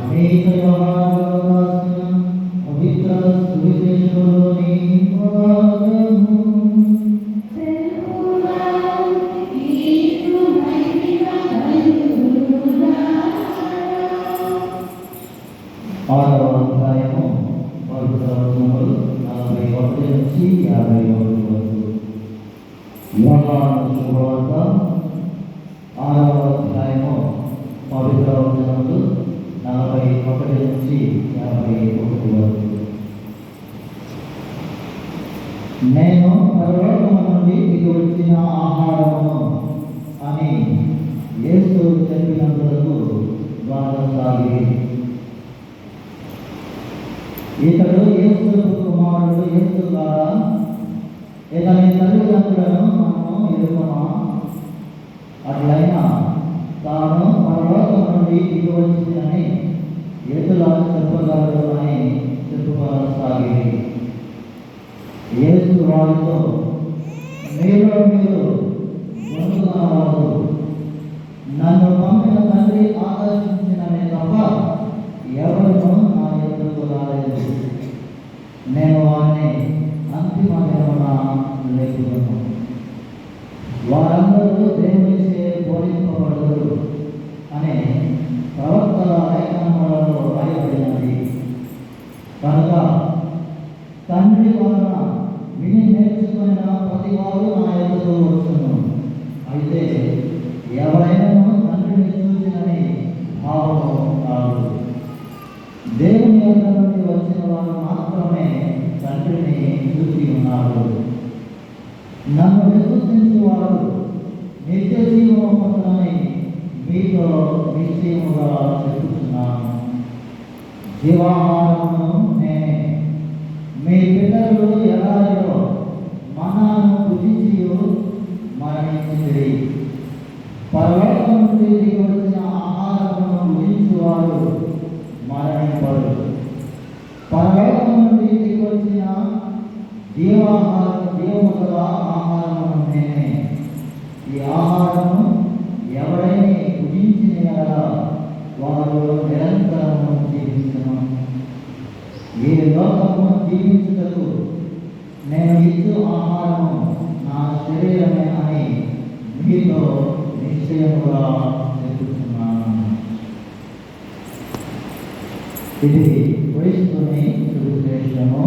అనేక యోహాను పవిత్ర సువిశేషంలోని భాగము. ఆరవ అధ్యాయము పవిత్ర వచనములు నలభై శుభవార్త ఆరవ అధ్యాయము పవిత్ర వచనములు నలభై ఒకటి నుంచి యాభై ఒకటి వరకు నేను పరలోకము నుండి ఇది వచ్చిన ఆహారము అని యేసు చెప్పినందుకు వారు సాగి ఇతడు యేసు కుమారుడు అట్లయినా తాను పరలోకం నుండి దిగి వచ్చిందని ఎదులా చెప్పగలరు అని చెప్పుకోసాగి ఏసు వారితో మీలో మీరు ముందుకున్నవారు నన్ను పంపిన తండ్రి ఆకర్షించిననే తప్ప ఎవరినూ నా ఎదురుకు రాలేదు. నేను వారిని అంతిమ దినమున లేకున్నాను వారంతా కనుక తండ్రి వలన విని నేర్చుకున్న ప్రతి వారు నా ఎదురు వచ్చును. అయితే ఎవరైనా తండ్రిని చూసినని భావము కాదు దేవుని యొక్క నుండి వచ్చిన వారు మాత్రమే తండ్రిని చూసి ఉన్నారు నన్ను విశ్వసించు వారు నిత్య జీవం పొందని మీతో నిశ్చయముగా చెప్పు జీవాహారమును నేనే. మీ పిల్లలు ఎలాగో మనాను భుజించి మరణించింది పర్వతం నుండి వచ్చిన ఆహారమును భుజించువారు మరణింపడు. పర్వతం నుండి దిగి వచ్చిన జీవాహారం జీవముల ఆహారము నేనే. ఈ ఆహారము ఎవరైనా భుజించిన వారు నిర ఈ లోకమును జీవించుటకు నేను ఇచ్చు ఆహారము నా శరీరమే అని మీతో నిశ్చయముగా చెప్పుతున్నాను ఇది వయస్సుని సువిశేషము.